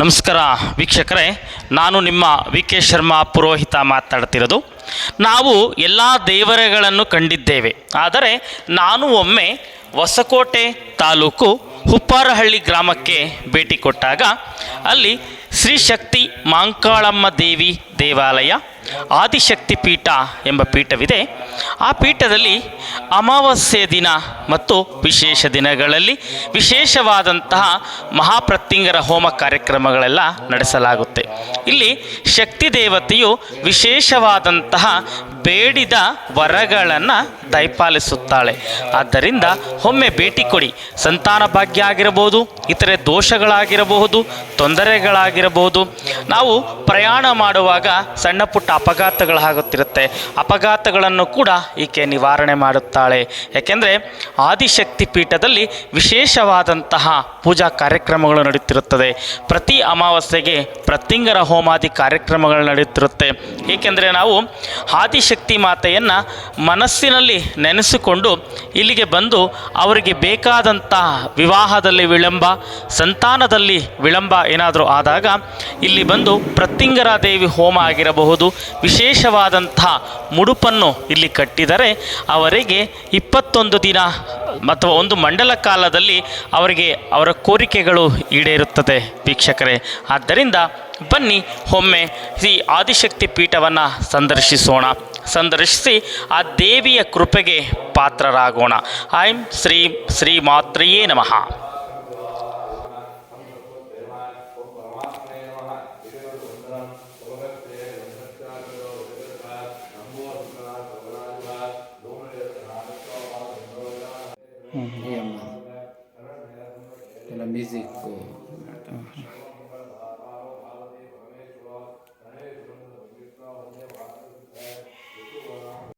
ನಮಸ್ಕಾರ ವೀಕ್ಷಕರೇ, ನಾನು ನಿಮ್ಮ ವಿ ಕೆ ಶರ್ಮಾ ಪುರೋಹಿತ ಮಾತಾಡ್ತಿರೋದು. ನಾವು ಎಲ್ಲ ದೇವರಗಳನ್ನು ಕಂಡಿದ್ದೇವೆ. ಆದರೆ ನಾನು ಒಮ್ಮೆ ಹೊಸಕೋಟೆ ತಾಲೂಕು ಹುಪ್ಪಾರಹಳ್ಳಿ ಗ್ರಾಮಕ್ಕೆ ಭೇಟಿ ಕೊಟ್ಟಾಗ ಅಲ್ಲಿ ಶ್ರೀ ಶಕ್ತಿ ಮಾಂಕಾಳಮ್ಮ ದೇವಿ ದೇವಾಲಯ ಆದಿಶಕ್ತಿ ಪೀಠ ಎಂಬ ಪೀಠವಿದೆ. ಆ ಪೀಠದಲ್ಲಿ ಅಮಾವಾಸ್ಯೆ ದಿನ ಮತ್ತು ವಿಶೇಷ ದಿನಗಳಲ್ಲಿ ವಿಶೇಷವಾದಂತಹ ಮಹಾಪ್ರತ್ಯಂಗರ ಹೋಮ ಕಾರ್ಯಕ್ರಮಗಳೆಲ್ಲ ನಡೆಸಲಾಗುತ್ತೆ. ಇಲ್ಲಿ ಶಕ್ತಿ ದೇವತೆಯು ವಿಶೇಷವಾದಂತಹ ಬೇಡಿದ ವರಗಳನ್ನು ದಯಪಾಲಿಸುತ್ತಾಳೆ. ಆದ್ದರಿಂದ ಒಮ್ಮೆ ಭೇಟಿ ಕೊಡಿ. ಸಂತಾನ ಭಾಗ್ಯ ಆಗಿರಬಹುದು, ಇತರೆ ದೋಷಗಳಾಗಿರಬಹುದು, ತೊಂದರೆಗಳಾಗಿರಬಹುದು. ನಾವು ಪ್ರಯಾಣ ಮಾಡುವಾಗ ಸಣ್ಣ ಪುಟ್ಟ ಅಪಘಾತಗಳಾಗುತ್ತಿರುತ್ತೆ ಅಪಘಾತಗಳನ್ನು ಕೂಡ ಈಕೆ ನಿವಾರಣೆ ಮಾಡುತ್ತಾಳೆ. ಯಾಕೆಂದರೆ ಆದಿಶಕ್ತಿ ಪೀಠದಲ್ಲಿ ವಿಶೇಷವಾದಂತಹ ಪೂಜಾ ಕಾರ್ಯಕ್ರಮಗಳು ನಡೆಯುತ್ತಿರುತ್ತದೆ ಪ್ರತಿ ಅಮಾವಾಸ್ಯೆಗೆ ಪ್ರತಿಂಗರ ಹೋಮಾದಿ ಕಾರ್ಯಕ್ರಮಗಳು ನಡೆಯುತ್ತಿರುತ್ತೆ ಏಕೆಂದರೆ ನಾವು ಆದಿಶಕ್ತಿ ಮಾತೆಯನ್ನು ಮನಸ್ಸಿನಲ್ಲಿ ನೆನೆಸಿಕೊಂಡು ಇಲ್ಲಿಗೆ ಬಂದು ಅವರಿಗೆ ಬೇಕಾದಂತಹ ವಿವಾಹದಲ್ಲಿ ವಿಳಂಬ, ಸಂತಾನದಲ್ಲಿ ವಿಳಂಬ ಏನಾದರೂ ಆದಾಗ ಇಲ್ಲಿ ಬಂದು ಪ್ರತಿಂಗರ ದೇವಿ ಹೋಮ ಆಗಿರಬಹುದು ವಿಶೇಷವಾದಂತಹ ಮುಡುಪನ್ನು ಇಲ್ಲಿ ಕಟ್ಟಿದರೆ ಅವರಿಗೆ ಇಪ್ಪತ್ತೊಂದು ದಿನ ಅಥವಾ ಒಂದು ಮಂಡಲ ಕಾಲದಲ್ಲಿ ಅವರಿಗೆ ಅವರ ಕೋರಿಕೆಗಳು ಈಡೇರುತ್ತದೆ ವೀಕ್ಷಕರೇ. ಆದ್ದರಿಂದ ಬನ್ನಿ ಒಮ್ಮೆ ಈ ಆದಿಶಕ್ತಿ ಪೀಠವನ್ನು ಸಂದರ್ಶಿಸೋಣ. ಸಂದರ್ಶಿಸಿ ಆ ದೇವಿಯ ಕೃಪೆಗೆ ಪಾತ್ರರಾಗೋಣ. ಐಂ ಶ್ರೀ ಶ್ರೀ ಮಾತ್ರೆಯೇ ನಮಃ. mm -hmm. ya, de la musique.